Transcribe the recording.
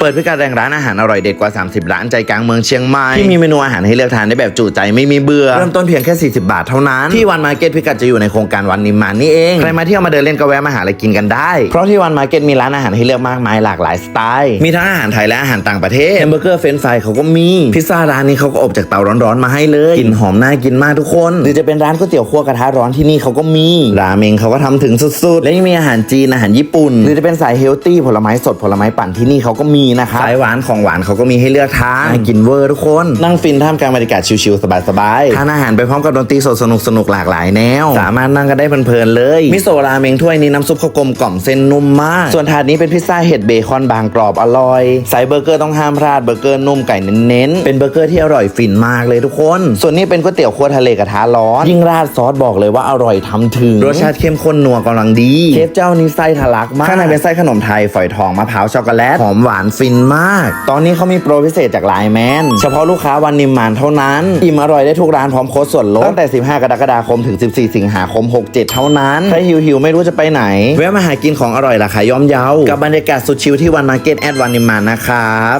เปิดพิกัดแรงร้านอาหารอร่อยเด็ดกว่า 30 ร้านใจกลางเมืองเชียงใหม่ที่มีเมนูอาหารให้เลือกทานได้แบบจุใจไม่มีเบื่อเริ่มต้นเพียงแค่ 40 บาทเท่านั้น ที่วันมาร์เก็ตพิกัดจะอยู่ในโครงการวันนิมมานนี่เองใครมาเที่ยวมาเดินเล่นก็แวะมาหาอะไรกินกันได้ เพราะที่วันมาร์เก็ตมีร้านอาหารให้เลือกมากมายหลากหลายสไตล์มีทั้งอาหารไทยและอาหารต่างประเทศแฮมเบอร์เกอร์เฟรนช์ฟรายเขาก็มีพิซซ่าร้านนี้เขาก็อบจากเตาร้อนๆมาให้เลยกลิ่นหอมน่ากินมากทุกคนหรือจะเป็นร้านก๋วยเตี๋ยวคั่วกระทะร้อนที่นี่เขาก็มีราเมงเขาก็ทำถึงสุดๆ และยังมีอาหารจีนอาหารญี่ปุ่น หรือจะเป็นสายเฮลตี้ผลไม้สดผลไม้ปั่นที่นี่เขาก็มีนะครับสายหวานของหวานเขาก็มีให้เลือกทานน่ากินเวอร์ทุกคน นั่งฟินท่ามกลางบรรยากาศชิลๆสบายๆทานอาหารไปพร้อมกับดนตรีสดสนุกๆหลากหลายแนว สามารถนั่งกันได้เพลินๆเลย มิโซะราเมงถ้วยนี้น้ำซุปเขากลมกล่อมเส้นนุ่มมาก ส่วนถาดนี้เป็นพิซซ่าเห็ดเบคอนบางกรอบอร่อยไซส์เบอร์เกอร์ต้องห้ามพลาดเบอร์เกอร์นุ่มไก่เน้นๆเป็นเบอร์เกอร์ที่อร่อยฟินมากเลยทุกคน ส่วนนี้เป็นก๋วยเตี๋ยวคั่วทะเลกระทะร้อนยิ่งราดซอสบอกเลยว่าอร่อยทำถึงรสชาติเข้มข้นนัวกำลังดีเชฟเจ้านี้ไส้ทะลักมากข้างในเป็นไส้ขนมไทยฝอยทองมะพร้าวช็อกโกแลตหอมหวานฟินมาก ตอนนี้เขามีโปรพิเศษจากไลน์แมนเฉพาะลูกค้าวันนิมมานเท่านั้น อิ่มอร่อยได้ทุกร้านพร้อมโค้ดส่วนลดตั้งแต่ 15 กรกฎาคมถึง 14 สิงหาคม 67 เท่านั้นใครหิวหิวไม่รู้จะไปไหน แวะมาหากินของอร่อยราคาย่อมเยากับบรรยากาศสุดชิลที่วันมาร์เก็ตแอดวันนิมมานนะครับ